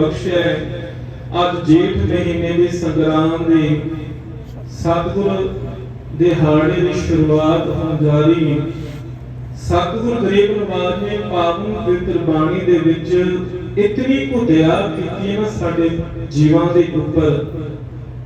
ਬਖਸ਼ਿਆ ਅੱਜ ਜੇਠ ਮਹੀਨੇ ਦੇ ਸੰਗਰਾਮ ਦੇ ਸਤਿਗੁਰ ਦਿਹਾੜੇ ਦੀ ਸ਼ੁਰੂਆਤ ਹੋਣ ਜਾ ਰਹੀ ਹੈ। ਸਤਿਗੁਰ ਗਰੀਬ ਨਵਾਜ ਨੇ ਪਾਵਨ ਪਵਿੱਤਰ ਬਾਣੀ ਦੇ ਵਿੱਚ ਇਤਨੀ ਕੁਦਿਆ ਕੀਤੀ ਹੈ ਨਾ ਸਾਡੇ ਜੀਵਾਂ ਦੇ ਉੱਪਰ।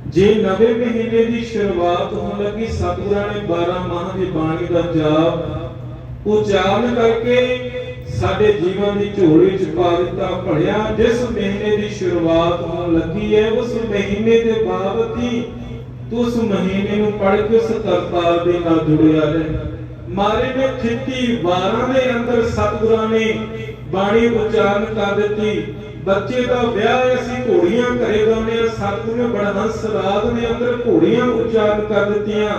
ਜੇ ਨਵੇਂ ਮਹੀਨੇ ਦੀ ਸ਼ੁਰੂਆਤ ਹੋਣ ਲੱਗੀ, ਸਤਿਗੁਰਾਂ ਨੇ 12 ਮਾਹ ਦੀ ਬਾਣੀ ਦਾ ਜਾਪ ਉਚਾਰਨ ਕਰਕੇ ਸਾਡੇ ਜੀਵਾਂ ਦੀ ਝੋਲੀ ਚ ਪਾ ਦਿੱਤਾ ਭੜਿਆ। ਜਿਸ ਮਹੀਨੇ ਦੀ ਸ਼ੁਰੂਆਤ ਹੋਣ ਲੱਗੀ ਹੈ, ਉਸ ਮਹੀਨੇ ਦੇ ਬਾਬਤ ਹੀ ਤੂੰ ਉਸ ਮਹੀਨੇ ਨੂੰ ਪੜ੍ਹ ਕੇ ਉਸ ਕਰਤਾਰ ਦੇ ਨਾਲ ਜੁੜਿਆ ਰਹਿ। ਮਾਰੇ ਨੇ ਖਿੱਤੀ ਵਾਰਾਂ ਦੇ ਅੰਦਰ ਸਤਿਗੁਰਾਂ ਨੇ ਬਾਣੀ ਉਚਾਰਨ ਕਰ ਦਿੱਤੀ। ਬੱਚੇ ਦਾ ਵਿਆਹ ਅਸੀਂ ਘੋੜੀਆਂ ਘਰੇ ਗਾਉਂਦੇ ਆ ਸਤਿਗੁਰੂ ਨੇ ਬੜਹੰਸ ਰਾਗ ਦੇ ਅੰਦਰ ਘੋੜੀਆਂ ਉਚਾਰਨ ਕਰ ਦਿੱਤੀਆਂ।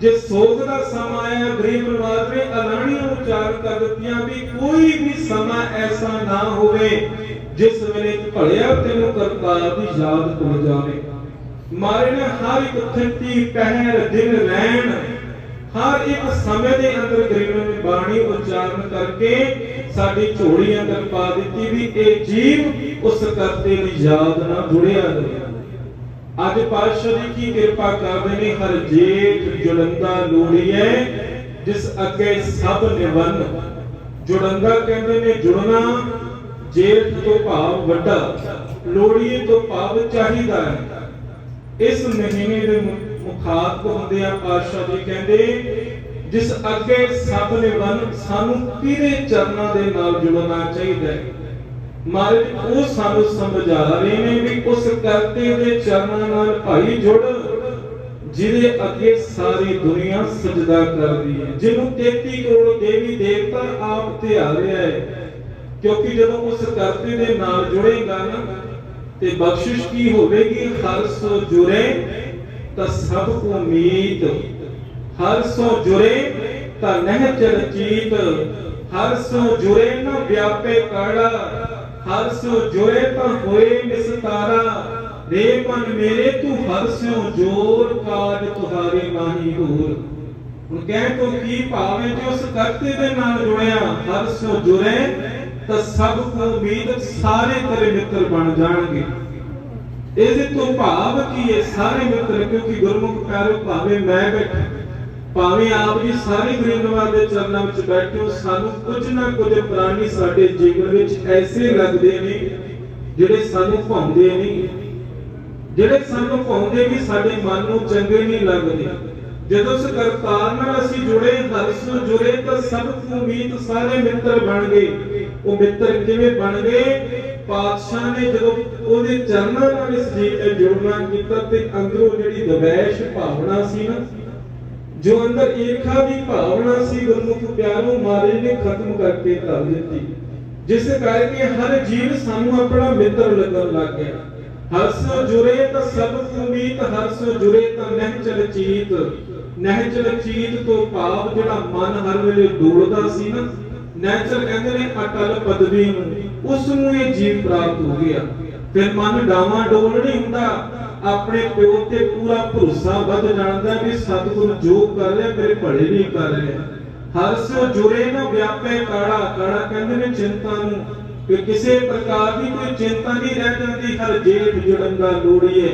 ਜੇ ਸੋਗ ਦਾ ਸਮਾਂ ਆਇਆ, ਗਰੀਬ ਨਵਾਜ਼ ਨੇ ਅਲਾਣੀਆਂ ਉਚਾਰਨ ਕਰ ਦਿੱਤੀਆਂ ਵੀ ਕੋਈ ਵੀ ਸਮਾਂ ਐਸਾ ਨਾ ਹੋਵੇ ਜਿਸ ਵੇਲੇ ਭਲਿਆ ਤੈਨੂੰ ਕਰਤਾਰ ਦੀ ਯਾਦ ਭੁੱਲ ਜਾਵੇ। ਮਾਰੇ ਨੇ ਹਰ ਇੱਕ ਥਿੱਤੀ ਪਹਿਰ, ਦਿਨ ਰਹਿਣ। ਹਰ ਇੱਕ ਸਮੇਂ ਦੇ ਅੰਦਰ ਗਰੀਬ ਨੇ ਬਾਣੀ ਉਚਾਰਨ ਕਰਕੇ ਸਾਡੀ ਝੋਲੀ ਅੰਦਰ ਪਾ ਦਿੱਤੀ ਵੀ ਇਹ ਜੀਵ ਉਸ ਕਰਤੇ ਦੀ ਯਾਦ ਨਾਲ ਜੁੜਿਆ ਰਹੇ। ਅੱਜ ਪਾਤਸ਼ਾਹ ਜੀ ਕੀ ਕਿਰਪਾ ਕਰਦੇ ਨੇ? ਹਰ ਜੇਠ ਜੁਲੰਦਾ ਲੋੜੀਏ, ਜਿਸ ਅੱਗੇ ਸਭ ਨਿਵਨ। ਜੁੜੰਦਾ ਕਹਿੰਦੇ ਨੇ, ਜੁੜਨਾ ਜੇਠ ਤੋਂ ਭਾਵ ਵੱਡਾ, ਲੋੜੀਏ ਤੋਂ ਭਾਵ ਚਾਹੀਦਾ ਹੈ। ਇਸ ਮਹੀਨੇ ਦੇ ਮੁਖਾਤਬ ਹੁੰਦੇ ਆ ਪਾਤਸ਼ਾਹ ਜੀ ਕਹਿੰਦੇ, ਜਿਸ ਅੱਗੇ ਸਭ ਨੇ ਸਾਨੂੰ ਕਿਹਦੇ ਚਰਨਾਂ ਦੇ ਨਾਲ ਜੁੜਨਾ ਚਾਹੀਦਾ ਹੈ? ਮਾਰੇ ਉਹ ਸਾਨੂੰ ਸਮਝਾ ਰਹੇ ਨੇ ਵੀ ਉਸ ਕਰਤੇ ਦੇ ਚਰਨਾਂ ਨਾਲ ਭਾਈ ਜੁੜ, ਜਿਹਦੇ ਅੱਗੇ ਸਾਰੀ ਦੁਨੀਆ ਸਜਦਾ ਕਰਦੀ ਹੈ। ਜਿਹਨੂੰ 33 ਕਰੋੜ ਦੇਵੀ ਦੇਵਤਾ ਆਪ ਧਿਆ ਰਿਹਾ ਹੈ, ਕਿਉਂਕਿ ਜਦੋਂ ਉਸ ਕਰਤੇ ਦੇ ਨਾਲ ਜੁੜੇਗਾ ਨਾ, ਤੇ ਬਖਸ਼ਿਸ਼ ਕੀ ਹੋਵੇਗੀ? ਹਰ ਸੋ ਜੁਰੇ ਤਾਂ ਸਭ ਕੋ ਮੀਤ। ਹਰ ਸੋ ਜੁਰੇ ਤਾਂ ਨਹਿ ਚਰਚੀਤ। ਹਰ ਸੋ ਜੁਰੇ ਨਾ ਵਿਆਪੇ ਕਾੜਾ। ਹਰ ਸੋ ਜੁਰੇ ਤਾਂ ਹੋਏ ਨਿਸਤਾਰਾ, ਰੇ ਮਨ ਮੇਰੇ ਤੂੰ ਹਰ ਸਿਓ ਜੋਰ, ਕਾਜ ਤੁਹਾਰੇ ਨਾਹੀ ਹੋਰ। ਹੁਣ ਕਹਿ ਤੋ ਕੀ ਭਾਵ ਜੇ ਉਸ ਕਰਤੇ ਦੇ ਨਾਲ ਜੁੜਿਆ, ਹਰ ਸਿਓ ਜੁਰੇ ਤਾਂ ਸਭ ਕੋ ਉਮੀਦ ਸਾਰੇ ਤੇਰੇ ਮਿੱਤਰ ਬਣ ਜਾਣਗੇ। ਇਹਦੇ ਤੋਂ ਭਾਵ ਕੀ ਹੈ? ਸਾਰੇ ਮਿੱਤਰ, ਕਿਉਂਕਿ ਗੁਰਮੁਖ ਪਿਆਰੇ, ਭਾਵੇਂ ਮੈਂ ਬੈਠਾ ਭਾਵੇਂ ਆਪ ਜੀ ਸਾਰੇ ਗਰੀਬ ਦੇ ਚਰਨਾਂ ਵਿੱਚ ਬੈਠੇ ਹੋ, ਸਾਨੂੰ ਕੁਝ ਨਾ ਕੁਝ ਪ੍ਰਾਣੀ ਸਾਡੇ ਜੀਵਨ ਵਿੱਚ ਐਸੇ ਲੱਗਦੇ ਨੇ ਜਿਹੜੇ ਸਾਨੂੰ ਭਾਉਂਦੇ ਨਹੀਂ ਜਿਹੜੇ ਸਾਨੂੰ ਭਾਉਂਦੇ ਵੀ ਸਾਡੇ ਮਨ ਨੂੰ ਚੰਗੇ ਨਹੀਂ ਲੱਗਦੇ। ਜਦੋਂ ਉਸ ਕਰਤਾਰ ਨਾਲ ਅਸੀਂ ਜੁੜੇ ਹਰਸ ਜੁੜੇ, ਤਾਂ ਸਭ ਨੂੰ ਉਮੀਦ ਸਾਰੇ ਮਿੱਤਰ ਬਣ ਗਏ। ਉਹ ਮਿੱਤਰ ਕਿਵੇਂ ਬਣ ਗਏ? ਪਾਤਸ਼ਾਹ ਨੇ ਜਦੋਂ ਉਹਦੇ ਚਰਨਾਂ ਨਾਲ ਇਸ ਜੀਵ ਜੁੜਨਾ ਕੀਤਾ ਤੇ ਅੰਦਰੋਂ ਜਿਹੜੀ ਦਬੈਸ਼ ਭਾਵਨਾ ਸੀ ਨਾ ਜੋ ਅੰਦਰ ਈਰਖਾ ਦੀ ਭਾਵਨਾ ਸੀ, ਗੁਰਮੁਖ ਪਿਆਰੋਂ ਮਾਰੇ ਨੇ ਖਤਮ ਕਰਕੇ ਕਰ ਦਿੱਤੀ। ਜਿਸ ਕਰਕੇ ਹਰ ਜੀਵ ਸਾਨੂੰ ਆਪਣਾ ਮਿੱਤਰ ਲੱਗਣ ਲੱਗ ਗਿਆ। ਹਰਸ ਜੁਰੇ ਤਾਂ ਸਭ ਉਮੀਦ ਹਰਸ ਜੁਰੇ ਤਾਂ ਨਹਿ ਚਲ ਚੀਤ। ਨਹਿ ਚਲ ਚੀਤ ਤੋਂ ਭਾਵ ਜਿਹੜਾ ਮਨ ਹਰ ਵੇਲੇ ਡੋਲਦਾ ਸੀ ਨਾ ਨੈਚਰ ਕਹਿੰਦੇ ਨੇ ਅਟਲ ਪਦਵੀ ਨੂੰ, ਉਸ ਨੂੰ ਇਹ ਜੀਵ ਪ੍ਰਾਪਤ ਹੋ ਗਿਆ। ਫਿਰ ਮਨ ਡਾਵਾਂ ਡੋਲ ਨਹੀਂ ਹੁੰਦਾ ਆਪਣੇ ਪਿਓ ਤੇ ਪੂਰਾ ਭਰੋਸਾ ਵੱਧ ਜਾਣਦਾ ਵੀ ਸਤਿਗੁਰ ਜੋ ਕਰ ਰਿਹਾ, ਮੇਰੇ ਭਲੇ ਲਈ ਕਰ ਰਿਹਾ। ਹਰ ਸੋ ਜੁਰੇ ਨਾ ਵਿਆਪੇ ਕਾੜਾ ਕਾੜਾ ਕਹਿੰਦੇ ਨੇ ਚਿੰਤਾ ਨੂੰ। ਕਿ ਕਿਸੇ ਪ੍ਰਕਾਰ ਦੀ ਕੋਈ ਚਿੰਤਾ ਨਹੀਂ ਰਹਿ ਜਾਂਦੀ, ਹਰ ਜੇਠ ਜੁੜਨ ਲੋੜੀਏ।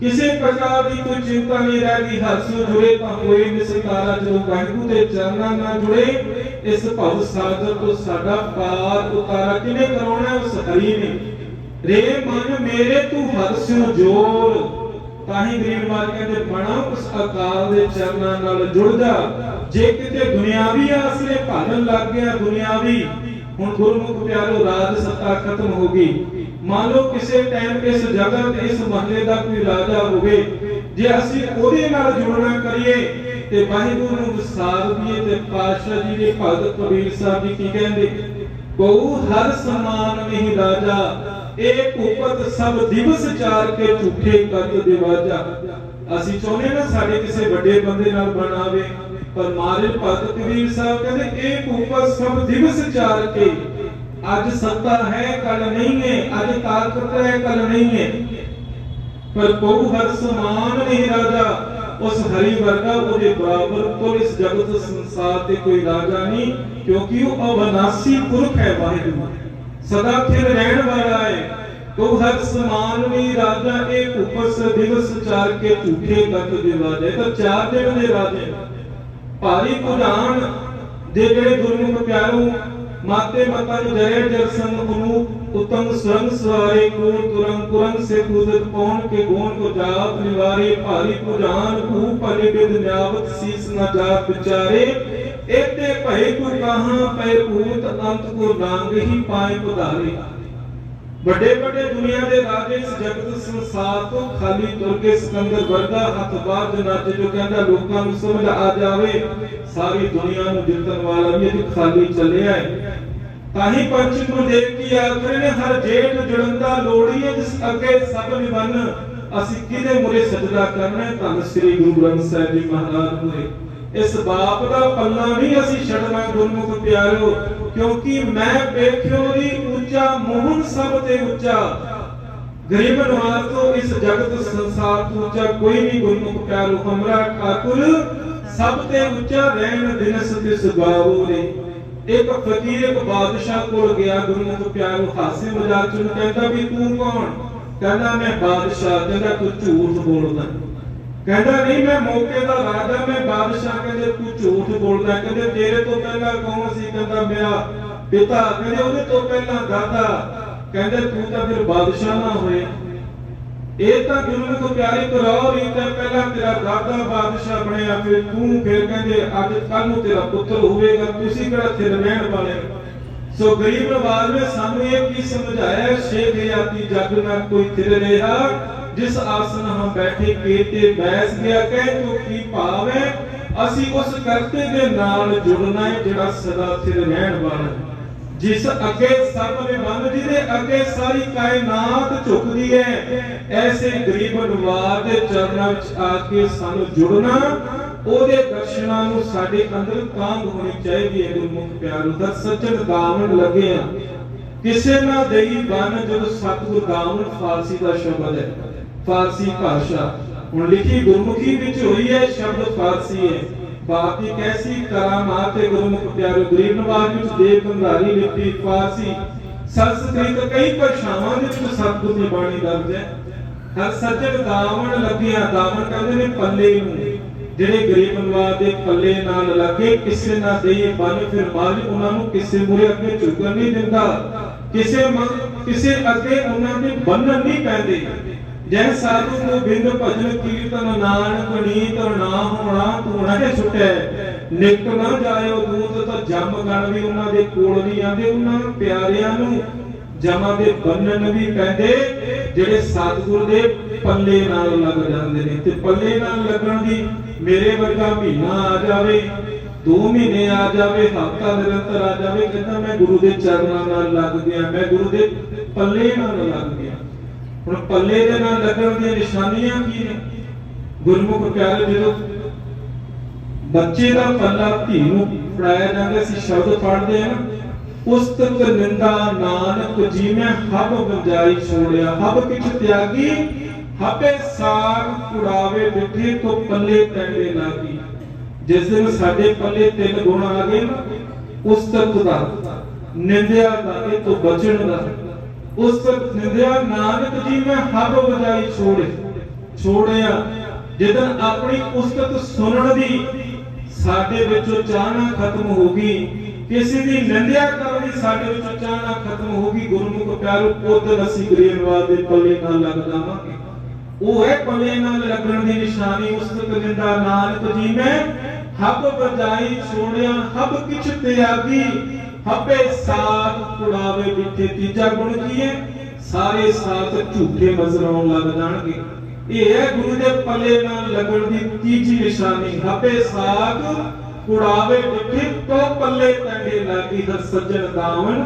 ਕਿਸੇ ਪ੍ਰਕਾਰ ਦੀ ਕੋਈ ਚਿੰਤਾ ਨਹੀਂ ਰਹਿ ਗਈ ਜੁੜੇ ਤਾਂ ਹੋਏ ਨਿਸਤਾਰਾ ਜਦੋਂ ਵਾਹਿਗੁਰੂ ਦੇ ਚਰਨਾਂ ਨਾਲ ਜੁੜੇ, ਇਸ ਭਵ ਸਾਗਰ ਤੋਂ ਸਾਡਾ ਪਾਰ ਉਤਾਰਾ। ਕਿਨੇ ਕਰਾਉਣਾ? ਉਸ ਹਰੀ ਨੇ। ਰੇ ਮਨ ਮੇਰੇ ਤੂੰ ਹਰਸਿਓ ਜੋਰ। ਤਾਂ ਗਰੀਬ ਮਾਰ ਕਹਿੰਦੇ, ਬਣਾ ਉਸ ਅਕਾਲ ਦੇ ਚਰਨਾਂ ਨਾਲ ਜੁੜ ਜੇ ਕਿਤੇ ਦੁਨਿਆਵੀ ਆਸਰੇ ਭਾਲਣ ਲੱਗ ਗਿਆ ਦੁਨਿਆਵੀ, ਹੁਣ ਗੁਰਮੁਖ ਪਿਆਰੋ, ਰਾਜ ਸੱਤਾ ਖਤਮ ਹੋ ਗਈ। ਮੰਨ ਲਓ ਕਿਸੇ ਟਾਈਮ ਇਸ ਜਗ੍ਹਾ ਤੇ ਇਸ ਮਹੱਲੇ ਦਾ ਕੋਈ ਰਾਜਾ ਹੋਵੇ, ਜੇ ਅਸੀਂ ਉਹਦੇ ਨਾਲ ਜੁੜਨਾ ਕਰੀਏ, ਤੇ ਵਾਹਿਗੁਰੂ ਨੂੰ ਵਿਸਾਰ ਦੀਏ ਤੇ ਪਾਤਸ਼ਾਹ ਜੀ ਦੇ ਭਗਤ ਕਬੀਰ ਸਾਹਿਬ ਜੀ ਕੀ ਕਹਿੰਦੇ ਕੋ ਹਰ ਸਮਾਨ ਨਹੀਂ ਰਾਜਾ ਇਹ ਭੂਪਤ ਸਭ ਦਿਵਸ ਚਾਰ ਕੇ ਝੂਠੇ ਕੱਤ ਦਿਵਾਜਾ ਅਸੀਂ ਚਾਹੁੰਦੇ ਨਾ ਸਾਡੇ ਕਿਸੇ ਵੱਡੇ ਬੰਦੇ ਨਾਲ ਬਣਾਵੇ ਪਰ ਮਾਰੇ ਭਗਤ ਕਬੀਰ ਸਾਹਿਬ ਕਹਿੰਦੇ, ਇਹ ਭੂਪਤ ਸਭ ਦਿਵਸ ਚਾਰ ਕੇ। ਅੱਜ ਸੱਤਾ ਹੈ, ਕੱਲ ਨਹੀਂ ਹੈ, ਅੱਜ ਤਾਕਤ ਹੈ, ਕੱਲ ਨਹੀਂ ਹੈ। ਪਰ ਕੋ ਹਰ ਸਮਾਨ ਨਹੀਂ ਰਾਜਾ। ਉਸ ਹਰੀ ਵਰਗਾ ਉਹਦੇ ਬਰਾਬਰ ਤੋਂ ਇਸ ਜਗਤ ਸੰਸਾਰ ਤੇ ਕੋਈ ਰਾਜਾ ਨਹੀਂ, ਕਿਉਂਕਿ ਉਹ ਅਵਨਾਸੀ ਪੁਰਖ ਹੈ ਵਾਹਿਗੁਰੂ। ਸਦਾ ਥਿਰ ਰਹਿਣ ਵਾਲਾ ਹੈ ਤੂੰ ਹਰ ਸਮਾਨ ਵੀ ਰਾਜਾ, ਇਹ ਉਪਸ ਦਿਵਸ ਚਾਰ ਕੇ ਝੂਠੇ ਤੱਕ ਦਿਵਾਜੇ ਤਾਂ ਚਾਰ ਦਿਨ ਦੇ ਰਾਜੇ। ਭਾਰੀ ਪੁਰਾਣ ਦੇ ਜਿਹੜੇ ਗੁਰਮੁਖ ਪਿਆਰੋ ਮਾਤੇ ਮਤਾਂ ਜਰੇ ਜਰਸਨ ਉਹਨੂੰ ਉਤਮ ਸਰੰਗ ਸਵਾਰੇ ਕੋ ਤੁਰੰਗ ਕੁਰੰਗ ਸੇ ਕੂਦਤ ਪੌਣ ਕੇ ਗੋਣ ਕੋ ਜਾਤ ਨਿਵਾਰੇ। ਭਾਰੀ ਪੁਰਾਣ ਕੂ ਭਲੇ ਬਿਦ ਨਿਆਵਤ ਸੀਸ ਨ ਜਾਤ ਵਿਚਾਰੇ। ਇਤੇ ਭਏ ਕੋ ਕਹਾਂ ਪੈ ਭੂਤ ਅੰਤ ਕੋ ਨਾਂਗ ਹੀ ਪਾਏ ਪਧਾਰੇ ਵੱਡੇ ਵੱਡੇ ਦੁਨੀਆ ਦੇ ਰਾਜੇ ਇਸ ਜਗਤ ਸੰਸਾਰ ਤੋਂ ਖਾਲੀ ਤੁਰ ਕੇ ਸਿਕੰਦਰ ਵਰਗਾ ਹੱਥ ਬਾਹਰ ਨੱਚ ਜੋ ਕਹਿੰਦਾ, ਲੋਕਾਂ ਨੂੰ ਸਮਝ ਆ ਜਾਵੇ, ਸਾਰੀ ਦੁਨੀਆ ਨੂੰ ਜਿੱਤਣ ਵਾਲਾ ਵੀ ਇਹ ਖਾਲੀ ਚੱਲਿਆ ਹੈ। ਤਾਂ ਹੀ ਪੰਚਮ ਨੂੰ ਦੇਖ ਕੀ ਆਖਰੇ ਨੇ, ਹਰ ਜੇਠ ਜੁੜੰਦਾ ਲੋੜੀ ਹੈ ਜਿਸ ਅੱਗੇ ਸਭ ਨਿਵੰਨ ਅਸੀਂ ਕਿਹਦੇ ਮੁਰੇ ਸਜਦਾ ਕਰਨਾ ਹੈ? ਧੰਨ ਸ੍ਰੀ ਗੁਰੂ ਗ੍ਰੰਥ ਸਾਹਿਬ ਜੀ ਮਹਾਰਾਜ ਹੋਏ ਇਸ ਬਾਪ ਦਾ ਪੱਲਾ ਨਹੀਂ ਅਸੀਂ ਛੱਡਣਾ ਗੁਰਮੁਖ ਪਿਆਰਿਓ, ਕਿਉਂਕਿ ਮੈਂ ਵੇਖਿਓ ਦੀ ਉੱਚਾ ਮੋਹਨ ਸਭ ਤੇ ਉੱਚਾ। ਗਰੀਬ ਨਵਾਜ਼ ਤੋਂ ਇਸ ਜਗਤ ਸੰਸਾਰ ਤੋਂ ਉੱਚਾ ਕੋਈ ਨਹੀਂ ਗੁਰਮੁਖ ਪਿਆਰਿਓ, ਹਮਰਾ ਠਾਕੁਰ ਸਭ ਤੇ ਉੱਚਾ ਰਹਿਣ ਦਿਨਸ ਤਿਸ ਗਾਵੋ ਰੇ। ਇੱਕ ਫਕੀਰ, ਇੱਕ ਬਾਦਸ਼ਾਹ ਕੋਲ ਗਿਆ ਗੁਰਮੁਖ ਪਿਆਰਿਓ, ਹਾਸੇ ਮਜ਼ਾਕ ਚ ਕਹਿੰਦਾ ਵੀ ਤੂੰ ਕੌਣ? ਕਹਿੰਦਾ ਮੈਂ ਬਾਦਸ਼ਾਹ, ਕਹਿੰਦਾ ਤੂੰ ਝੂਠ ਬੋਲਦਾ। ਕਹਿੰਦਾ ਨਹੀਂ, ਮੈਂ ਮੌਕੇ ਦਾ ਰਾਜਾ, ਮੈਂ ਬਾਦਸ਼ਾਹ ਕਹਿੰਦੇ ਤੂੰ ਝੂਠ ਬੋਲਦਾ ਕਹਿੰਦੇ ਤੇਰੇ ਤੋਂ ਪਹਿਲਾਂ ਕੌਣ ਸੀ? ਕਹਿੰਦਾ ਮੇਰਾ ਪਿਤਾ। ਕਹਿੰਦੇ ਉਹਦੇ ਤੋਂ ਪਹਿਲਾਂ ਦਾਦਾ। ਕਹਿੰਦੇ ਤੂੰ ਤਾਂ ਫਿਰ ਬਾਦਸ਼ਾਹ ਨਾ ਹੋਏ। ਇਹ ਤਾਂ ਗੁਰੂ ਕੋ ਪਿਆਰੀ ਕਰਾਓ ਰੀਤ ਹੈ ਪਹਿਲਾਂ ਤੇਰਾ ਦਾਦਾ ਬਾਦਸ਼ਾਹ ਬਣਿਆ, ਫਿਰ ਤੂੰ ਫਿਰ ਕਹਿੰਦੇ ਅੱਜ ਕੱਲ ਨੂੰ ਤੇਰਾ ਪੁੱਤਰ ਹੋਵੇਗਾ। ਤੁਸੀਂ ਕਿਹੜਾ ਥਿਰ ਰਹਿਣ ਵਾਲੇ ਹੋ? ਸੋ ਗਰੀਬ ਨਵਾਜ਼ ਨੇ ਸਾਨੂੰ ਇਹ ਕੀ ਸਮਝਾਇਆ? ਸ਼ੇਖ ਯਾਤੀ ਜੱਗ ਨਾ ਕੋਈ ਥਿਰ ਰਿਹਾ। ਜਿਸ ਆਸਨ ਹਮ ਬੈਠੇ ਕੀਤੇ ਬੈਸ ਗਿਆ, ਕਹਿ ਤੋ ਕੀ ਅਸੀਂ ਉਸ ਕਰਤੇ ਦੇ ਨਾਲ ਜੁੜਨਾ ਹੈ, ਜਿਹੜਾ ਸਦਾ ਥਿਰ ਰਹਿਣ ਵਾਲਾ ਹੈ। ਜਿਸ ਅੱਗੇ ਸਭ ਨੇ ਜਿਹਦੇ ਅੱਗੇ ਸਾਰੀ ਕਾਇਨਾਤ ਝੁਕਦੀ ਹੈ, ਐਸੇ ਗਰੀਬ ਨਵਾਜ਼ ਦੇ ਚਰਨਾਂ ਵਿੱਚ ਆ ਕੇ ਸਾਨੂੰ ਜੁੜਨਾ, ਉਹਦੇ ਦਰਸ਼ਨਾਂ ਨੂੰ ਸਾਡੇ ਅੰਦਰ ਕਾਂਗ ਹੋਣੀ ਚਾਹੀਦੀ ਹੈ ਗੁਰਮੁਖ ਪਿਆਰੋ ਦਾ ਸੱਚਨ ਦਾਮਨ ਲੱਗਿਆ। ਕਿਸੇ ਨਾ ਦੇਈ ਬਨ, ਜਦੋਂ ਸਤਿਗੁਰ ਦਾਮਨ ਫਾਰਸੀ ਦਾ ਸ਼ਬਦ ਹੈ। ਫਾਰਸੀ ਭਾਸ਼ਾ। ਹੁਣ ਲਿਖੀ ਗੁਰਮੁਖੀ ਵਿੱਚ ਹੋਈ ਹੈ, ਸ਼ਬਦ ਫਾਰਸੀ ਹੈ। ਬਾਕੀ ਕੈਸੀ ਕਰਾਮਾਤ ਹੈ ਗੁਰਮੁਖ ਪਿਆਰੋ, ਗਰੀਬ ਨਵਾਜ਼ ਵਿੱਚ ਦੇਵ ਗੰਧਾਰੀ ਲਿਪੀ ਫਾਰਸੀ। ਸੰਸਕ੍ਰਿਤ ਕਈ ਭਾਸ਼ਾਵਾਂ ਦੇ ਵਿੱਚ ਸਤਿਗੁਰ ਦੀ ਬਾਣੀ ਦਰਜ ਹੈ। ਹਰ ਸੱਜਣ ਦਾਮਨ ਲੱਗਿਆ ਦਾਮਨ ਕਹਿੰਦੇ ਨੇ ਪੱਲੇ ਨੂੰ। ਜਿਹੜੇ ਗਰੀਬ ਨਵਾਜ਼ ਦੇ ਪੱਲੇ ਨਾਲ ਲੱਗੇ, ਕਿਸੇ ਨਾ ਦੇਈਏ ਬਨ ਫਿਰ ਮਾਲ, ਉਹਨਾਂ ਨੂੰ ਕਿਸੇ ਮੂਰੇ ਅੱਗੇ ਝੁਕਣ ਨਹੀਂ ਦਿੰਦਾ। ਕਿਸੇ ਕਿਸੇ ਅੱਗੇ ਉਹਨਾਂ ਦੇ ਬੰਨਣ ਨਹੀਂ ਪੈਂਦੇ। ਜੈ ਸਾਧੂ ਨੂੰ ਭਜਨ ਕੀਰਤਨ ਨਾਨਕ ਨੀਤ ਨਾ ਹੋਣਾ ਤੂੰ ਨਾ ਛੁਟੈ। ਨਿਕਟ ਨਾ ਜਾਇਓ ਦੂਤ ਤਾਂ ਜੰਮ ਗਣ ਵੀ ਉਹਨਾਂ ਦੇ ਕੋਲ ਨਹੀਂ ਆਉਂਦੇ, ਉਹਨਾਂ ਪਿਆਰਿਆਂ ਨੂੰ ਜਮਾਂ ਦੇ ਬੰਨਣ ਵੀ ਪੈਂਦੇ, ਜਿਹੜੇ ਸਤਿਗੁਰ ਦੇ ਪੱਲੇ ਨਾਲ ਲੱਗ ਜਾਂਦੇ ਨੇ। ਤੇ ਪੱਲੇ ਨਾਲ ਲੱਗਣ ਦੀ ਮੇਰੇ ਵਰਗਾ ਮਹੀਨਾ ਆ ਜਾਵੇ 2 ਮਹੀਨੇ ਆ ਜਾਵੇ, ਹਫਤਾ ਨਿਰੰਤਰ ਆ ਜਾਵੇ ਕਹਿੰਦਾ ਮੈਂ ਗੁਰੂ ਦੇ ਚਰਨਾਂ ਨਾਲ ਲੱਗ ਗਿਆ, ਮੈਂ ਗੁਰੂ ਦੇ ਪੱਲੇ ਨਾਲ ਲੱਗ ਗਿਆ। ਹੁਣ ਪੱਲੇ ਦੇ ਨਾਲ ਲੱਗਣ ਦੀਆਂ ਨਿਸ਼ਾਨੀਆਂ ਕੀ ਨੇ? ਗੁਰਮੁਖ ਪਿਆਰੇ ਜਦੋਂ ਬੱਚੇ ਦਾ ਪੱਲਾ ਧੀ ਨੂੰ ਫੜਾਇਆ ਜਾਂਦਾ ਸੀ, ਸ਼ਬਦ ਪੜ੍ਹਦੇ ਆ ਨਾ। ਨਿੰਦਾ ਨਾਨਕ ਜੀ ਮੈਂ ਹਬ ਵੰਜਾਈ ਛੋੜਿਆ। ਹਬ ਕਿਛ ਤਿਆਗੀ, ਹਬੇ ਸਾਗ ਕੁੜਾਵੇ ਬਿਠੇ ਤੋਂ ਪੱਲੇ ਪੈਂਦੇ ਲਾਗੀ। ਜਿਸ ਦਿਨ ਸਾਡੇ ਪੱਲੇ ਤਿੰਨ ਗੁਣ ਆ ਗਏ ਨਾ ਉਸਤਤ ਦਾ ਨਿੰਦਿਆ ਦਾ ਇਹ ਤੋਂ ਬਚਣ ਦਾ। ਉਸਤਤ ਨਿੰਦਿਆ, ਨਾਨਕ ਜੀ, ਮੈਂ ਹਬ ਵਜਾਈ ਛੋੜੇ। ਛੋੜਿਆ ਜਦੋਂ ਆਪਣੀ ਉਸਤਤ ਸੁਣਨ ਦੀ ਸਾਡੇ ਵਿੱਚੋਂ ਚਾਹਨਾ ਖਤਮ ਹੋ ਗਈ, ਕਿਸੇ ਦੀ ਨਿੰਦਿਆ ਕਰਨ ਦੀ ਸਾਡੇ ਵਿੱਚੋਂ ਚਾਹਨਾ ਖਤਮ ਹੋ ਗਈ, ਗੁਰਮੁਖ ਪਿਆਰੋ ਉਦੋਂ ਅਸੀਂ ਗਰੀਬਵਾਦ ਦੇ ਪੱਲੇ ਨਾਲ ਲੱਗ ਜਾਵਾਂਗੇ। ਉਹ ਹੈ ਪੱਲੇ ਨਾਲ ਲੱਗਣ ਦੀ ਨਿਸ਼ਾਨੀ, ਉਸਤਤ ਨਿੰਦਾ, ਨਾਨਕ ਜੀ, ਮੈਂ ਹੱਬ ਬਜਾਈ ਛੋੜਿਆ, ਹੱਬ ਕਿਛ ਤਿਆਗੀ ਹੱਬੇ ਸਾਥ ਕੁੜਾਵੇ ਵਿੱਚੇ ਤੀਜਾ ਗੁਣ ਕੀ ਹੈ? ਸਾਰੇ ਸਾਥ ਝੂਠੇ ਨਜ਼ਰ ਆਉਣ ਲੱਗ ਜਾਣਗੇ। ਇਹ ਹੈ ਗੁਰੂ ਦੇ ਪੱਲੇ ਨਾਲ ਲੱਗਣ ਦੀ ਤੀਜੀ ਨਿਸ਼ਾਨੀ। ਹੱਬੇ ਸਾਥ ਕੁੜਾਵੇ ਵਿੱਚੇ ਤੋ ਪੱਲੇ ਟੰਗੇ ਲਾਗੀ ਹਰ ਸੱਜਣ ਦਾਵਨ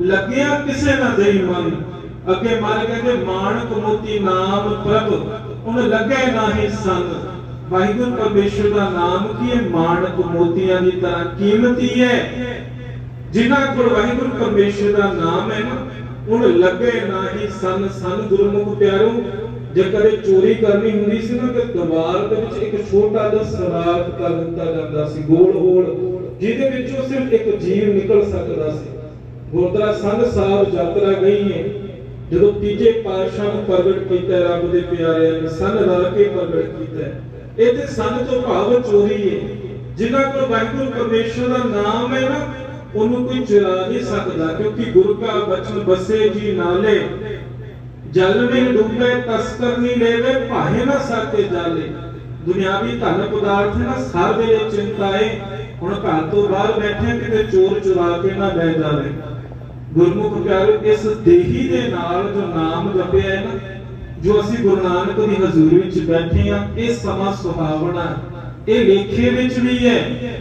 ਲੱਗਿਆ ਕਿਸੇ ਨਾ ਦੇਈ ਮਨ। ਅੱਗੇ ਮਾਰ ਕਹਿੰਦੇ, ਮਾਨਕ ਮੋਤੀ ਨਾਮ ਪ੍ਰਭ ਉਹਨ ਲੱਗੇ ਨਾਹੀ ਸੰਗ। ਵਾਹਿਗੁਰੂ ਪਰਮੇਸ਼ਰ ਦਾ ਨਾਮ ਕੀ ਹੈ? ਮਾਨਕ ਮੋਤੀਆਂ ਦੀ ਤਰ੍ਹਾਂ ਕੀਮਤੀ ਹੈ। ਜਿਨ੍ਹਾਂ ਕੋਲ ਵਾਹਿਗੁਰੂ ਪਰਮੇਸ਼ਰ ਦਾ ਨਾਮ ਹੈ ਨਾ ਉਹਨ ਲੱਗੇ ਨਾਹੀ ਸੰਗ ਸੰਗ ਗੁਰਮੁਖ ਪਿਆਰੋ ਜੇ ਕਦੇ ਚੋਰੀ ਕਰਨੀ ਹੁੰਦੀ ਸੀ ਨਾ ਕਿ ਦੀਵਾਰ ਦੇ ਵਿੱਚ ਇੱਕ ਛੋਟਾ ਜਿਹਾ ਸਰਾਖ ਕਰ ਦਿੱਤਾ ਜਾਂਦਾ ਸੀ, ਗੋਲ ਗੋਲ ਜਿਹਦੇ ਵਿੱਚੋਂ ਸਿਰਫ ਇੱਕ ਜੀਵ ਨਿਕਲ ਸਕਦਾ ਸੀ ਗੁਰਦੁਆਰਾ ਸੰਘ ਸਾਹਿਬ ਯਾਤਰਾ ਗਈ ਹੈ, ਜਦੋਂ ਤੀਜੇ ਪਾਤਸ਼ਾਹ ਨੂੰ ਪ੍ਰਗਟ ਕੀਤਾ ਹੈ, ਰੱਬ ਦੇ ਪਿਆਰਿਆਂ ਨੇ ਸੰਨ ਲਾ ਕੇ ਪ੍ਰਗਟ ਕੀਤਾ ਹੈ। ਇੱਥੇ ਸੰਨ ਤੋਂ ਭਾਵ ਚੋਰੀ ਹੈ, ਜਿਨ੍ਹਾਂ ਕੋਲ ਵਾਹਿਗੁਰੂ ਪਰਮੇਸ਼ਰ ਦਾ ਨਾਮ ਹੈ ਨਾ ਉਹਨੂੰ ਕੋਈ ਚੁਰਾ ਨਹੀਂ ਸਕਦਾ, ਕਿਉਂਕਿ ਗੁਰੂ ਕਾ ਬਚਨ ਬਸੇ ਜੀ ਨਾਲੇ। ਜਲ ਵਿੱਚ ਡੁੱਬੇ ਤਸਕਰ ਨਹੀਂ ਲੈਵੇ ਭਾਏ ਨਾ ਸਾਤੇ ਜਾਲੇ। ਦੁਨਿਆਵੀ ਧਨ ਪਦਾਰਥ ਨਾ ਸਰ ਦੇ ਵਿੱਚ ਚਿੰਤਾ ਹੁਣ ਘਰ ਤੋਂ ਬਾਹਰ ਬੈਠੇ ਕਿਤੇ ਚੋਰ ਚੁਰਾ ਕੇ ਨਾ ਲੈ ਜਾਵੇ। ਗੁਰਮੁਖ ਪਿਆਰੋ, ਇਸ ਦੇਹੀ ਦੇ ਨਾਲ ਜੋ ਨਾਮ ਜਪਿਆ ਹੈ ਨਾ, ਜੋ ਅਸੀਂ ਗੁਰੂ ਨਾਨਕ ਦੀ ਹਜ਼ੂਰੀ ਵਿੱਚ ਬੈਠੇ ਆ ਇਹ ਸਮਾਂ ਸੁਹਾਵਣਾ ਇਹ ਲੇਖੇ ਵਿੱਚ ਵੀ ਹੈ।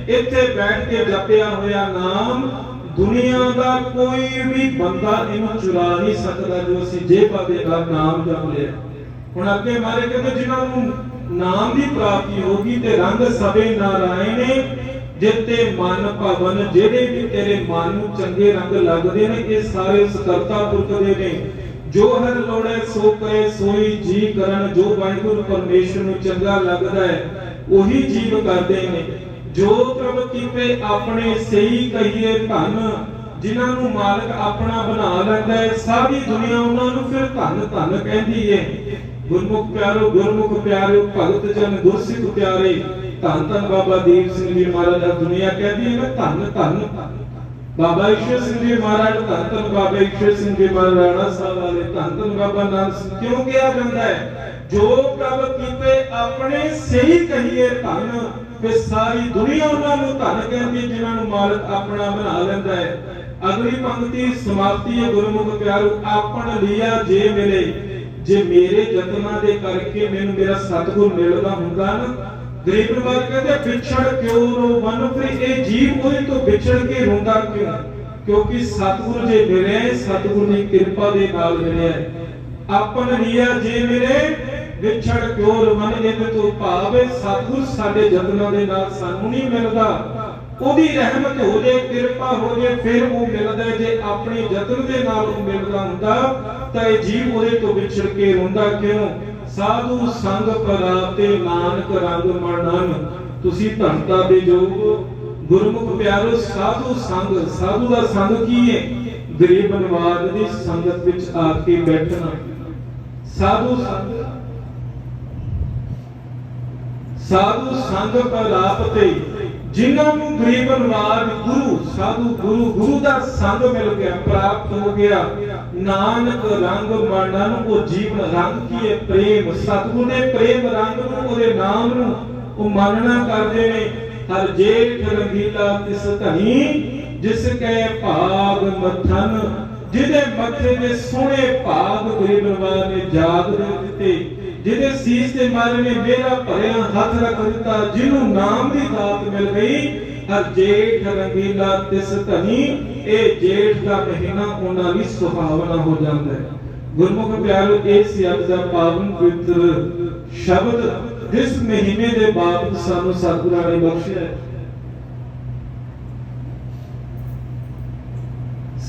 ਇੱਥੇ ਬੈਠ ਕੇ ਜਪਿਆ ਹੋਇਆ ਨਾਮ, ਦੁਨੀਆ ਦਾ ਕੋਈ ਵੀ ਬੰਦਾ ਇਹਨੂੰ ਚੁਰਾ ਨਹੀਂ ਸਕਦਾ ਜੋ ਅਸੀਂ ਜੇਬਾਂ ਦੇ ਨਾਲ ਨਾਮ ਜਪ ਲਿਆ। ਹੁਣ ਅੱਗੇ ਮਾਰੇ ਕਹਿੰਦੇ ਜਿਨ੍ਹਾਂ ਨੂੰ ਨਾਮ ਦੀ ਪ੍ਰਾਪਤੀ ਹੋਗੀ ਤੇ ਰੰਗ ਸਭੇ ਨਾਰਾਇਣੇ ਜਿੱਤੇ ਮਨ ਭਵਨ, ਜਿਹੜੇ ਵੀ ਤੇਰੇ ਮਨ ਨੂੰ ਚੰਗੇ ਰੰਗ ਲੱਗਦੇ ਨੇ, ਇਹ ਸਾਰੇ ਉਸ ਪੁਰਖ ਦੇ ਨੇ। ਜੋ ਹਰ ਲੋੜੇ ਸੋ ਕਰੇ, ਸੋਈ ਜੀ ਕਰਨ, ਜੋ ਵਾਹਿਗੁਰੂ ਪਰਮੇਸ਼ਰ ਨੂੰ ਚੰਗਾ ਲੱਗਦਾ ਹੈ ਉਹੀ ਜੀਵ ਕਰਦੇ ਨੇ। ਜੋ ਪ੍ਰਭ ਕੀਪੇ ਆਪਣੇ ਸਹੀ ਕਹੀਏ ਧਨ, ਜਿਨ੍ਹਾਂ ਨੂੰ ਮਾਲਕ ਆਪਣਾ ਬਣਾ ਲੈਂਦਾ ਹੈ, ਸਾਰੀ ਦੁਨੀਆ ਉਹਨਾਂ ਨੂੰ ਫਿਰ ਧਨ ਧਨ ਕਹਿੰਦੀ ਹੈ ਗੁਰਮੁਖ ਪਿਆਰੋ ਗੁਰਮੁਖ ਪਿਆਰੋ ਭਗਤ ਜਨ ਗੁਰਸਿੱਖ ਪਿਆਰੇ, ਧੰਨ ਧੰਨ ਬਾਬਾ ਦੀਪ ਸਿੰਘ ਜੀ ਮਹਾਰਾਜ ਦਾ ਦੁਨੀਆ ਕਹਿੰਦੀ ਹੈ ਮੈਂ ਧੰਨ ਧੰਨ। ਬਾਬਾ ਈਸ਼ਵਰ ਸਿੰਘ ਜੀ ਮਹਾਰਾਜ, ਧੰਨ ਧੰਨ ਬਾਬਾ ਈਸ਼ਵਰ ਸਿੰਘ ਜੀ ਮਹਾਰਾਜ, ਰਾਣਾ ਸਾਹਿਬ ਵਾਲੇ, ਧੰਨ ਧੰਨ ਬਾਬਾ ਨਾਨਕ ਕਿਉਂ ਕਿਹਾ ਜਾਂਦਾ ਹੈ? ਜੋ ਪ੍ਰਭ ਕੀਤੇ ਆਪਣੇ ਸਹੀ ਕਹੀਏ ਧੰਨ ਫਿਰ ਸਾਰੀ ਦੁਨੀਆ ਉਹਨਾਂ ਨੂੰ ਧੰਨ ਕਹਿੰਦੀ ਜਿਨ੍ਹਾਂ ਨੂੰ ਮਾਲਕ ਆਪਣਾ ਬਣਾ ਲੈਂਦਾ ਹੈ। ਅਗਲੀ ਪੰਕਤੀ, ਸਮਾਪਤੀ ਹੈ ਗੁਰਮੁਖ ਪਿਆਰੋ, ਆਪਣ ਲਿਆ ਜੇ ਮਿਲੇ। ਜੇ ਮੇਰੇ ਯਤਨਾਂ ਦੇ ਕਰਕੇ ਮੈਨੂੰ ਮੇਰਾ ਸਤਿਗੁਰ ਮਿਲਦਾ ਹੁੰਦਾ ਨਾ, ਗਰੀਬ ਨਵਾਜ ਕਹਿੰਦੇ ਵਿਛੜ ਕਿਉਂ ਰੋ ਮਨ ਫਿਰ ਇਹ ਜੀਵ ਉਹਦੇ ਤੋਂ ਵਿਛੜ ਕੇ ਰੋਂਦਾ ਕਿਉਂ? ਕਿਉਂਕਿ ਸਤਿਗੁਰ ਜੇ ਮਿਲੇ ਸਤਿਗੁਰ ਦੀ ਕਿਰਪਾ ਦੇ ਨਾਲ ਮਿਲਿਆ ਆਪਣ ਲਿਆ ਜੇ ਮਿਲੇ ਵਿਛੜ ਕਿਉਂ ਮਨ ਇਹਦੇ ਤੋਂ ਭਾਵ ਸਤਿਗੁਰ ਸਾਡੇ ਯਤਨਾਂ ਦੇ ਨਾਲ ਸਾਨੂੰ ਨਹੀਂ ਮਿਲਦਾ, ਉਹਦੀ ਰਹਿਮਤ ਹੋ ਜੇ, ਕਿਰਪਾ ਹੋ ਜੇ, ਫਿਰ ਉਹ ਮਿਲਦਾ ਜੇ ਆਪਣੇ ਯਤਨ ਦੇ ਨਾਲ ਉਹ ਮਿਲਦਾ ਹੁੰਦਾ, ਤਾਂ ਇਹ ਜੀਵ ਉਹਦੇ ਤੋਂ ਵਿਛੜ ਕੇ ਰੋਂਦਾ ਕਿਉਂ? ਸਾਧੂ ਸੰਗ ਪਰਾਤੇ ਨਾਨਕ ਰੰਗ ਮਨਨ, ਤੁਸੀਂ ਧੰਤਾ ਦੇ ਜੋਗ। ਗੁਰਮੁਖ ਪਿਆਰੋ, ਸਾਧੂ ਸੰਗ, ਸਾਧੂ ਦਾ ਸੰਗ ਕੀ ਹੈ ਗਰੀਬ ਨਿਵਾਜ਼ ਦੀ ਸੰਗਤ ਵਿੱਚ ਆ ਕੇ ਬੈਠਣਾ। ਸਾਧੂ ਸੰਗ ਸਾਧੂ ਸੰਗ ਪ੍ਰਲਾਪ ਜਿਨ੍ਹਾਂ ਨੂੰ ਗਰੀਬ ਨਵਾਜ ਗੁਰੂ, ਸਾਧੂ ਗੁਰੂ ਗੁਰੂ ਦਾ ਸੰਗ ਮਿਲ ਗਿਆ, ਪ੍ਰਾਪਤ ਹੋ ਗਿਆ। ਨਾਨਕ ਰੰਗ ਮਨਨ ਉਹ ਜੀਵਨ ਰੰਗ ਕੀ ਹੈ ਪ੍ਰੇਮ ਸਤਿਗੁਰ ਦੇ ਪ੍ਰੇਮ ਰੰਗ ਨੂੰ ਉਹਦੇ ਨਾਮ ਨੂੰ ਉਹ ਮੰਨਣਾ ਕਰਦੇ ਨੇ। ਹਰ ਜੇਠ ਰੰਗੀਲਾ ਤਿਸ ਧਨੀ, ਜਿਸ ਕੈ ਭਾਗ ਮਥਨ, ਜਿਹਦੇ ਮੱਥੇ ਦੇ ਸੋਹਣੇ ਭਾਗ ਗਰੀਬ ਨਵਾਜ ਨੇ ਜਾਗ ਦੇ ਦਿੱਤੇ। ਜਿਹਦੇ ਸੀਸ ਤੇ ਮਾਰੇ ਨੇ ਮੇਰਾ ਭਰਿਆ ਹੱਥ ਰੱਖ ਦਿੱਤਾ, ਜਿਹਨੂੰ ਨਾਮ ਦੀ ਦਾਤ ਮਿਲ ਗਈ, ਹਰ ਜੇਠ ਰੰਗੀਲਾ ਤਿਸ ਧਨੀ, ਇਹ ਜੇਠ ਦਾ ਮਹੀਨਾ ਉਹਨਾਂ ਲਈ ਸੁਹਾਵਣਾ ਹੋ ਜਾਂਦਾ ਹੈ। ਗੁਰਮੁਖ ਪਿਆਰੋ, ਇਹ ਸੀ ਦਾ ਪਾਵਨ ਪਵਿੱਤਰ ਸ਼ਬਦ ਜਿਸ ਮਹੀਨੇ ਦੇ ਬਾਅਦ ਸਾਨੂੰ ਸਤਿਗੁਰਾਂ ਨੇ ਬਖਸ਼ਿਆ ਹੈ।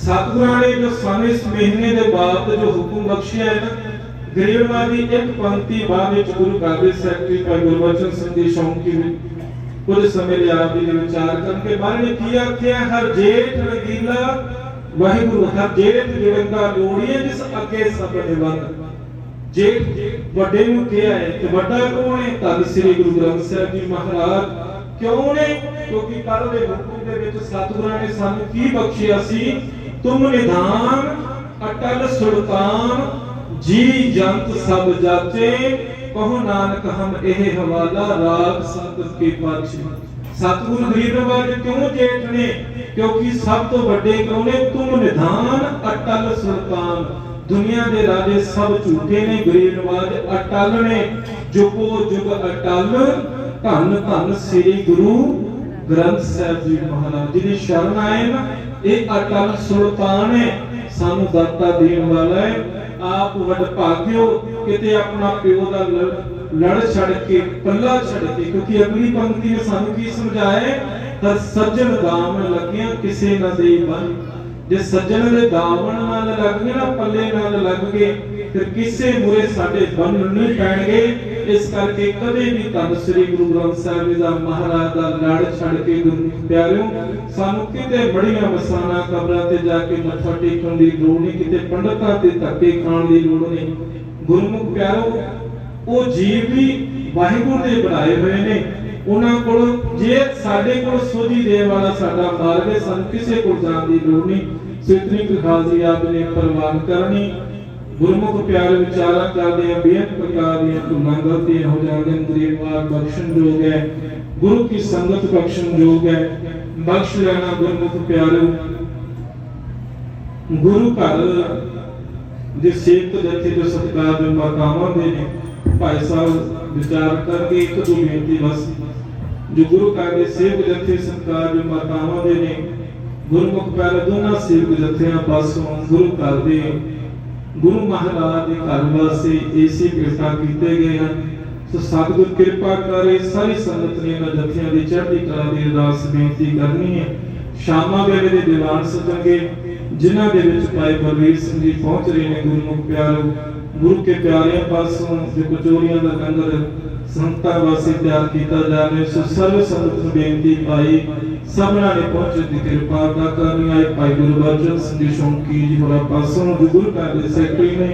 ਸਤਿਗੁਰਾਂ ਨੇ ਜੋ ਸਾਨੂੰ ਇਸ ਮਹੀਨੇ ਦੇ ਬਾਅਦ ਜੋ ਹੁਕਮ ਬਖਸ਼ਿਆ ਹੈ ਨਾ ਗਰੀਬਵਾਦੀ ਦੀ ਇੱਕ ਪੰਕਤੀ ਬਾਅਦ ਵਿੱਚ ਗੁਰੂ ਕਾਬਿਲ ਸੈਕਟਰੀ ਭਾਈ ਗੁਰਬਚਨ ਸਿੰਘ ਦੀ ਸ਼ੌਂਕੀ ਵਿੱਚ ਕੁਝ ਸਮੇਂ ਲਈ ਆਪ ਜੀ ਨੇ ਵਿਚਾਰ ਕਰਕੇ ਮਨ ਨੇ ਕੀ ਆਖਿਆ? ਹਰ ਜੇਠ ਰਗੀਲਾ, ਵਾਹਿਗੁਰੂ, ਹਰ ਜੇਠ ਜਿਵੰਦਾ ਲੋੜੀਏ ਜਿਸ ਅੱਗੇ ਸਭ ਨਿਵੰਦ ਜੇਠ ਵੱਡੇ ਨੂੰ ਕਿਹਾ ਹੈ ਤੇ ਵੱਡਾ ਕੌਣ ਹੈ? ਧੰਨ ਸ੍ਰੀ ਗੁਰੂ ਗ੍ਰੰਥ ਸਾਹਿਬ ਜੀ ਮਹਾਰਾਜ। ਕਿਉਂ ਨੇ? ਕਿਉਂਕਿ ਕੱਲ ਦੇ ਹੁਕਮ ਦੇ ਵਿੱਚ ਸਤਿਗੁਰਾਂ ਨੇ ਸਾਨੂੰ ਕੀ ਬਖਸ਼ਿਆ ਸੀ? ਤੁਮ ਨਿਧਾਨ, ਅਟਲ ਸੁਲਤਾਨ ਜੀ ਜੰਤ ਸਭ ਜਾਚੇ, ਕਹੋ ਨਾਨਕ ਹਮ ਇਹ ਹਵਾਲਾ ਰਾਗ ਸੰਤ ਕੇ ਪਾਛੇ ਸਤਿਗੁਰੂ ਗਰੀਬ ਕਿਉਂ ਜੇਠ ਨੇ ਕਿਉਂਕਿ ਸਭ ਤੋਂ ਵੱਡੇ ਕੌਣ ਨੇ ਤੁਮ ਨਿਧਾਨ, ਅਟਲ ਸੁਲਤਾਨ। ਦੁਨੀਆ ਦੇ ਰਾਜੇ ਸਭ ਝੂਠੇ ਨੇ, ਗਰੀਬ ਅਟਲ ਨੇ। ਜੁਗੋ ਜੁਗ ਅਟਲ, ਧੰਨ ਧੰਨ ਸ੍ਰੀ ਗੁਰੂ ਗ੍ਰੰਥ ਸਾਹਿਬ ਜੀ ਮਹਾਰਾਜ ਜੀ ਦੀ ਸ਼ਰਨ ਆਏ ਨਾ ਇਹ ਅਟਲ ਸੁਲਤਾਨ ਹੈ, ਸਾਨੂੰ ਦਾਤਾ ਦੇਣ ਵਾਲਾ ਹੈ। ਆਪ ਵੱਡ ਭਾਗਿਓ, ਕਿਤੇ ਆਪਣਾ ਪਿਓ ਦਾ ਲੜ- ਛੱਡ ਕੇ, ਪੱਲਾ ਛੱਡ ਕੇ, ਕਿਉਂਕਿ ਅਗਲੀ ਪੰਕਤੀ ਨੇ ਸਾਨੂੰ ਕੀ ਸਮਝਾਇਆ ਤਾਂ ਸੱਜਣ ਦਾਮਨ ਲੱਗਿਆ, ਕਿਸੇ ਨਾ ਦੇ ਬਨ। ਜੇ ਸੱਜਣ ਦੇ ਦਾਮਨ ਨਾਲ ਲੱਗ ਗਏ ਨਾ, ਪੱਲੇ ਨਾਲ ਲੱਗ ਗਏ ਤੇ ਕਿਸੇ ਮੁਰੇ ਸਾਡੇ ਬੰਨ ਨਹੀਂ ਪੈਣਗੇ। ਇਸ ਕਰਕੇ ਕਦੇ ਵੀ ਧੰਨ ਸ੍ਰੀ ਗੁਰੂ ਗ੍ਰੰਥ ਸਾਹਿਬ ਜੀ ਦਾ ਮਹਾਰਾਜ ਦਾ ਲੜ ਛੱਡ ਕੇ ਗੁਰਮੁਖ ਪਿਆਰਿਓ, ਸਾਨੂੰ ਕਿਤੇ ਬੜੀਆਂ ਮਸਾਨਾ ਕਬਰਾਂ ਤੇ ਜਾ ਕੇ ਮੱਥਾ ਟੇਕਣ ਦੀ ਲੋੜ ਨਹੀਂ, ਕਿਤੇ ਪੰਡਤਾਂ ਤੇ ਧੱਕੇ ਖਾਣ ਦੀ ਲੋੜ ਨਹੀਂ। ਗੁਰਮੁਖ ਪਿਆਰਿਓ, ਉਹ ਜੀਵ ਵੀ ਵਾਹਿਗੁਰੂ ਦੇ ਬਣਾਏ ਹੋਏ ਨੇ। ਉਹਨਾਂ ਕੋਲ ਜੇ ਸਾਡੇ ਕੋਲ ਸੋਝੀ ਦੇ ਵਾਲਾ ਸਾਡਾ ਮਾਰਗ ਹੈ, ਸਾਨੂੰ ਕਿਸੇ ਕੋਲ ਜਾਣ ਦੀ ਲੋੜ ਨਹੀਂ। ਸਿੱਧਰੀ ਖਾਲਸੀ ਆਪ ਨੇ ਪ੍ਰਵਾਨ ਕਰਨੀ। ਗੁਰਮੁਖ ਪਿਆਰ ਵਿਚਾਰਾਂ ਕਰਦੇ ਆ ਬੇਅੰਤ ਪ੍ਰਕਾਰ ਦੀਆਂ ਧੁਨਾਂ ਗਲਤੀਆਂ ਹੋ ਜਾਂਦੀਆਂ ਗਰੀਬਾਰ ਬਖਸ਼ਣ ਯੋਗ ਹੈ। ਗੁਰੂ ਕੀ ਸੰਗਤ ਬਖਸ਼ਣ ਯੋਗ ਹੈ। ਬਖਸ਼ ਲੈਣਾ ਗੁਰਮੁਖ ਪਿਆਰੇ। ਗੁਰੂ ਘਰ ਦੇ ਸੇਵਕ ਜਥੇ ਜੋ ਸਤਿਕਾਰ ਦੇ ਮਕਾਮਾਂ ਦੇ ਨੇ, ਭਾਈ ਸਾਹਿਬ ਵਿਚਾਰ ਕਰਕੇ ਇੱਕ ਦੋ ਬੇਨਤੀ ਬਸ। ਜੋ ਗੁਰੂ ਘਰ ਦੇ ਸੇਵਕ ਜਥੇ ਸਤਿਕਾਰ ਦੇ ਮਕਾਮਾਂ ਦੇ ਨੇ, ਗੁਰਮੁਖ ਪਿਆਰੇ ਦੋਨਾਂ ਸੇਵਕ ਜਥਿਆਂ ਪਾਸੋਂ ਗੁਰੂ ਘਰ ਦੇ ਗੁਰੂ ਮਹਾਰਾਜ ਦੇ ਘਰ ਵਾਸਤੇ ਏਸੀ ਕਿਰਪਾ ਕੀਤੇ ਗਏ ਹਨ। ਸੋ ਸਤਿਗੁਰ ਕਿਰਪਾ ਕਰੇ, ਸਾਰੀ ਸੰਗਤ ਨੇ ਇਹਨਾਂ ਜਥਿਆਂ ਦੀ ਚੜ੍ਹਦੀ ਕਲਾ ਦੀ ਅਰਦਾਸ ਬੇਨਤੀ ਕਰਨੀ ਹੈ। ਸ਼ਾਮਾਂ ਵੇਲੇ ਦੇ ਦੀਵਾਨ ਸਜਣਗੇ ਜਿਨ੍ਹਾਂ ਦੇ ਵਿੱਚ ਭਾਈ ਬਲਵੀਰ ਸਿੰਘ ਜੀ ਪਹੁੰਚ ਰਹੇ ਨੇ ਗੁਰੂ ਗੁਰਮੁਖ ਪਿਆਰੋ। ਗੁਰੂ ਕੇ ਪਿਆਰਿਆਂ ਪਾਸੋਂ ਜੋ ਕਚੋਰੀਆਂ ਦਾ ਲੰਗਰ ਸੰਤਾਂ ਵਾਸਤੇ ਤਿਆਰ ਕੀਤਾ ਜਾ ਰਿਹਾ ਸੋ ਸਰਵ ਸੰਗਤ ਨੂੰ ਬੇਨਤੀ ਭਾਈ ਸਭਨਾਂ ਨੇ ਪਹੁੰਚਣ ਦੀ ਕਿਰਪਾ ਦਾ ਕਰਨੀ ਆਏ। ਭਾਈ ਗੁਰਬਚਨ ਸਿੰਘ ਜੀ ਸ਼ੌਂਕੀ ਜੀ ਹੋਰਾਂ ਪਾਸੋਂ ਜੋ ਗੁਰੂ ਘਰ ਦੇ ਸੈਕਟਰੀ ਨੇ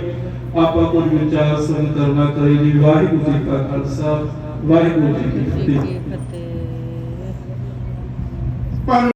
ਆਪਾਂ ਕੁਝ ਵਿਚਾਰ ਸੰਗ ਕਰਨਾ ਕਰੀ ਜੀ। ਵਾਹਿਗੁਰੂ ਜੀ ਕਾ ਖਾਲਸਾ ਵਾਹਿਗੁਰੂ ਜੀ ਕੀ ਫਤਿਹ।